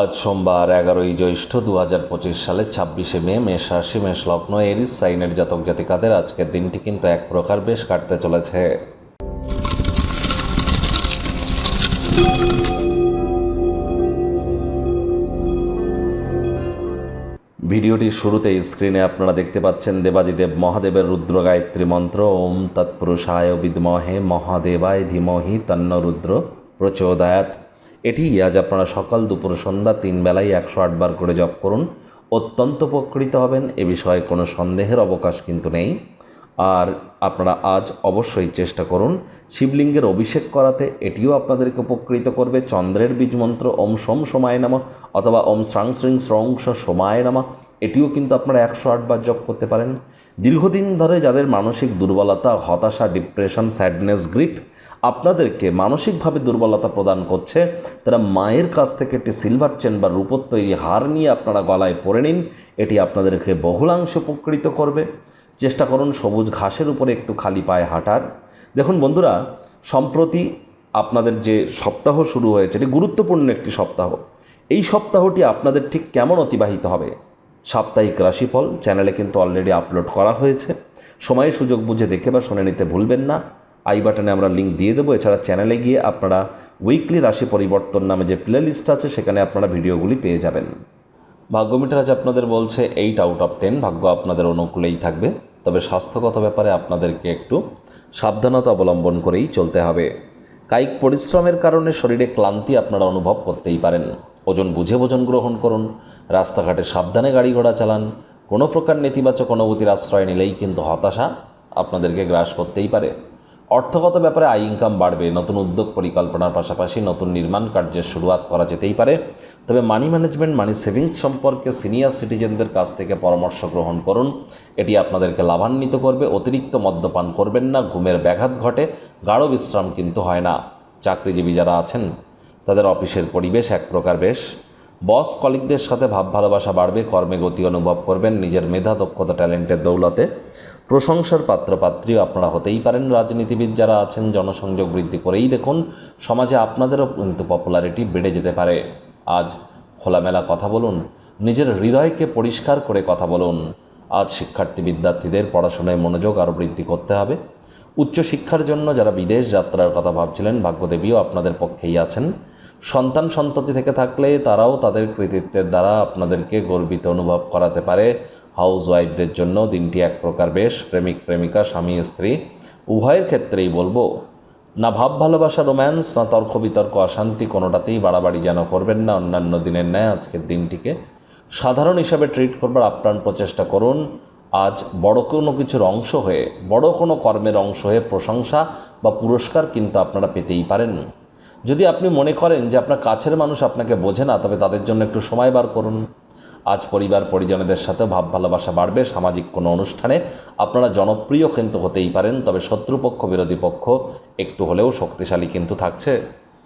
আজ সোমবার এগারোই জ্যৈষ্ঠ দু হাজার পঁচিশ সালের ছাব্বিশে মে, মেষ রাশি মেষ লগ্ন, এরিস, সাইনের জাতক জাতিকাদের আজকের দিনটি কিন্তু এক প্রকার বেশ কাটতে চলেছে। ভিডিওটির শুরুতেই স্ক্রিনে আপনারা দেখতে পাচ্ছেন দেবাদিদেব মহাদেবের রুদ্র গায়ত্রী মন্ত্র, ওম তৎপুরুষায় বিদ্মহে মহাদেবায় ধীমহি তন্ন রুদ্র প্রচোদয়াত এটি আজ আপনারা সকাল দুপুর সন্ধ্যা তিন বেলায় একশো আটবার করে জপ করুন। অত্যন্ত উপকৃত হবেন, এ বিষয়ে কোনো সন্দেহের অবকাশ কিন্তু নেই। আর আপনারা আজ অবশ্যই চেষ্টা করুন শিবলিঙ্গের অভিষেক করাতে, এটিও আপনাদেরকে উপকৃত করবে। চন্দ্রের বীজ মন্ত্র ওম সোম সোমায় নামা অথবা ওম শ্রাং শ্রিং স্রংস সোমায় নামা, এটিও কিন্তু আপনারা একশো আটবার জপ করতে পারেন। দীর্ঘদিন ধরে যাদের মানসিক দুর্বলতা, হতাশা, ডিপ্রেশন, স্যাডনেস, গ্রিপ আপনাদেরকে মানসিকভাবে দুর্বলতা প্রদান করছে, তারা মায়ের কাছ থেকে একটি সিলভার চেন বা রূপোর তৈরি হার নিয়ে আপনারা গলায় পরে নিন, এটি আপনাদেরকে বহুলাংশে উপকৃত করবে। চেষ্টা করুন সবুজ ঘাসের উপরে একটু খালি পায়ে হাঁটার। দেখুন বন্ধুরা, সম্প্রতি আপনাদের যে সপ্তাহ শুরু হয়েছে, এটি গুরুত্বপূর্ণ একটি সপ্তাহ। এই সপ্তাহটি আপনাদের ঠিক কেমন অতিবাহিত হবে? সাপ্তাহিক রাশিফল চ্যানেলে কিন্তু অলরেডি আপলোড করা হয়েছে। সময় সুযোগ বুঝে দেখে বা শুনে নিতে ভুলবেন না। আই বাটনে আমরা লিঙ্ক দিয়ে দেবো। এছাড়া চ্যানেলে গিয়ে আপনারা উইকলি রাশি পরিবর্তন নামে যে প্লে লিস্ট আছে, সেখানে আপনারা ভিডিওগুলি পেয়ে যাবেন। ভাগ্যমিটার আজ আপনাদের বলছে এইট আউট অফ টেন ভাগ্য আপনাদের অনুকূলেই থাকবে। তবে স্বাস্থ্যগত ব্যাপারে আপনাদেরকে একটু সাবধানতা অবলম্বন করেই চলতে হবে। কায়িক পরিশ্রমের কারণে শরীরে ক্লান্তি আপনারা অনুভব করতেই পারেন। ওজন বুঝে ওজন গ্রহণ করুন। রাস্তাঘাটে সাবধানে গাড়ি ঘোড়া চালান। কোনো প্রকার নেতিবাচক অনুভূতির আশ্রয় নিলেই কিন্তু হতাশা আপনাদেরকে গ্রাস করতেই পারে। অর্থগত ব্যাপারে আয় ইনকাম বাড়বে, নতুন উদ্যোগ পরিকল্পনার পাশাপাশি নতুন নির্মাণ কার্যের শুরুয়াত করা যেতেই পারে। তবে মানি ম্যানেজমেন্ট মানি সেভিংস সম্পর্কে সিনিয়র সিটিজেনদের কাছ থেকে পরামর্শ গ্রহণ করুন। এটি আপনাদেরকে লাভান্বিত করবে, অতিরিক্ত মদ্যপান করবেন না, ঘুমের ব্যাঘাত ঘটে, গাঢ় বিশ্রাম কিন্তু হয় না। চাকরিজীবী যারা আছেন, তাদের অফিসের পরিবেশ এক প্রকার বেশ। বস কলিকদের সাথে ভাব ভালোবাসা বাড়বে, কর্মে গতি অনুভব করবেন, নিজের মেধা, দক্ষতা ট্যালেন্টের দৌলতে। প্রশংসার পাত্রপাত্রীও আপনারা হতেই পারেন। রাজনীতিবিদ যারা আছেন, জনসংযোগ বৃদ্ধি করেই দেখুন, সমাজে আপনাদেরও কিন্তু পপুলারিটি বেড়ে যেতে পারে। আজ খোলামেলা কথা বলুন, নিজের হৃদয়কে পরিষ্কার করে কথা বলুন। আজ শিক্ষার্থী বিদ্যার্থীদের পড়াশোনায় মনোযোগ আরও বৃদ্ধি করতে হবে। উচ্চশিক্ষার জন্য যারা বিদেশ যাত্রার কথা ভাবছিলেন, ভাগ্যদেবীও আপনাদের পক্ষেই আছেন। সন্তান সন্ততি থেকে থাকলে তারাও তাদের কৃতিত্বের দ্বারা আপনাদেরকে গর্বিত অনুভব করাতে পারে। হাউস ওয়াইফদের জন্য দিনটি এক প্রকার বেশ প্রেমিক, প্রেমিকা, স্বামী, স্ত্রী, উভয়ের ক্ষেত্রেই বলব। না ভাব, ভালোবাসা, রোম্যান্স, না তর্ক, বিতর্ক, অশান্তি, কোনোটাতেই বাড়াবাড়ি যেন করবেন না অন্যান্য দিনের ন্যায় আজকের দিনটিকে। সাধারণ হিসাবে ট্রিট করবার আপ্রাণ প্রচেষ্টা করুন। আজ বড় কোনো কিছুর অংশ হয়ে, বড় কোনো কর্মের অংশ হয়ে প্রশংসা বা পুরস্কার কিন্তু আপনারা পেতেই পারেন। যদি আপনি মনে করেন যে আপনার কাছের মানুষ আপনাকে বোঝে না, তবে তাদের জন্য একটু সময় বার করুন। আজ পরিবার পরিজনদের সাথে ভাব ভালোবাসা বাড়বে, সামাজিক কোনো অনুষ্ঠানে। আপনারা জনপ্রিয় কিন্তু হতেই পারেন, তবে শত্রুপক্ষ, বিরোধী পক্ষ একটু হলেও শক্তিশালী কিন্তু থাকছে।